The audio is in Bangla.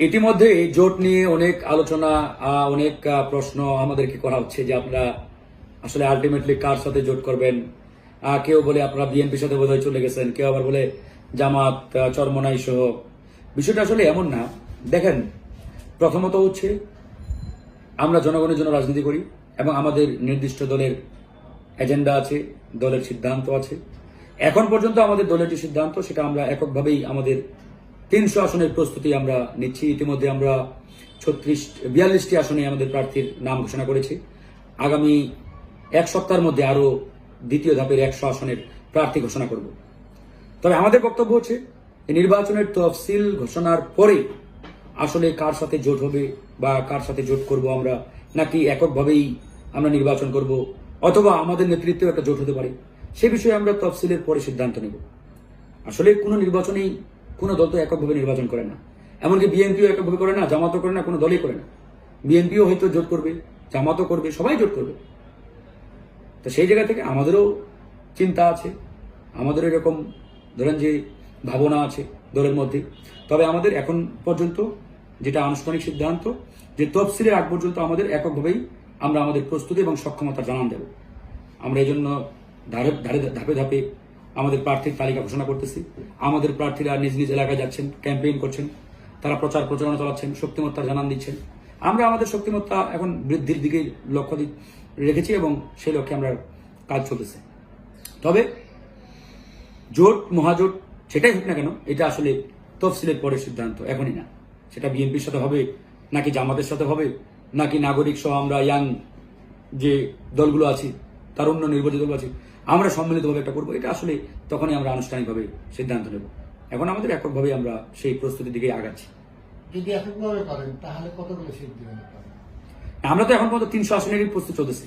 ইতিমধ্যে জোট নিয়ে অনেক আলোচনা অনেক প্রশ্ন আমাদেরকে করা হচ্ছে যে আপনারা আসলে আলটিমেটলি কার সাথে জোট করবেন? কেউ বলে আপনারা বিএনপির সাথে বোধহয় চলে গেছেন, কেউ আবার বলে জামাত চরমনাই সহ। বিষয়টা আসলে এমন না। দেখেন, প্রথমত হচ্ছে আমরা জনগণের জন্য রাজনীতি করি এবং আমাদের নির্দিষ্ট দলের এজেন্ডা আছে, দলের সিদ্ধান্ত আছে। এখন পর্যন্ত আমাদের দলের যে সিদ্ধান্ত, সেটা আমরা এককভাবেই আমাদের তিনশো আসনের প্রস্তুতি আমরা নিচ্ছি। ইতিমধ্যে আমরা ছত্রিশ, বিয়াল্লিশটি আসনে আমাদের প্রার্থীর নাম ঘোষণা করেছি। আগামী এক সপ্তাহের মধ্যে আরও দ্বিতীয় ধাপের একশো আসনের প্রার্থী ঘোষণা করব। তবে আমাদের বক্তব্য হচ্ছে নির্বাচনের তফসিল ঘোষণার পরে আসলে কার সাথে জোট হবে বা কার সাথে জোট করব আমরা, নাকি এককভাবেই আমরা নির্বাচন করব, অথবা আমাদের নেতৃত্বেও একটা জোট হতে পারে, সে বিষয়ে আমরা তফসিলের পরে সিদ্ধান্ত নেব। আসলে কোনো নির্বাচনেই কোনো দল তো এককভাবে নির্বাচন করে না। এমনকি বিএনপিও এককভাবে করে না, জামাতও করে না, কোনো দলই করে না। বিএনপিও হয়তো জোট করবে, জামাতও করবে, সবাই জোট করবে। তো সেই জায়গা থেকে আমাদেরও চিন্তা আছে আমাদের এরকম ধরেন যে ভাবনা আছে দলের মধ্যে। তবে আমাদের এখন পর্যন্ত যেটা আনুষ্ঠানিক সিদ্ধান্ত, যে তফসিলের আগ পর্যন্ত আমাদের এককভাবেই আমরা আমাদের প্রস্তুতি এবং সক্ষমতা জানান দেব। আমরা এই জন্য ধারে ধারে ধাপে ধাপে আমাদের প্রার্থীর তালিকা ঘোষণা করতেছি। আমাদের প্রার্থীরা নিজ নিজ এলাকায় যাচ্ছেন, ক্যাম্পেইন করছেন, তারা প্রচার প্রচারণা চালাচ্ছেন, শক্তিমত্তার জানান দিচ্ছেন। আমরা আমাদের শক্তিমত্তা এখন বৃদ্ধির দিকে লক্ষ্য রেখেছি এবং সেই লক্ষ্যে আমরা কাজ চলতেছে। তবে জোট, মহাজোট, সেটাই হোক না কেন, এটা আসলে তফসিলের পরে সিদ্ধান্ত, এখনই না। সেটা বিএনপির সাথে হবে, নাকি জামাতের সাথে হবে, নাকি নাগরিক সহ আমরা ইয়াং যে দলগুলো আছি, তার অন্য নির্বাচিত দল আছে আমরা সম্মিলিতভাবে একটা করব। এটা আসলে তখনই আমরা আনুষ্ঠানিকভাবে সিদ্ধান্ত নেব। এখন আমাদের এককভাবে আমরা সেই প্রস্তুতির দিকে আগাচ্ছি। যদি এককভাবে করেন তাহলে কতগুলো সিট আমরা তো এখন পর্যন্ত তিনশো আসনেরই প্রস্তুতি চলতেছে।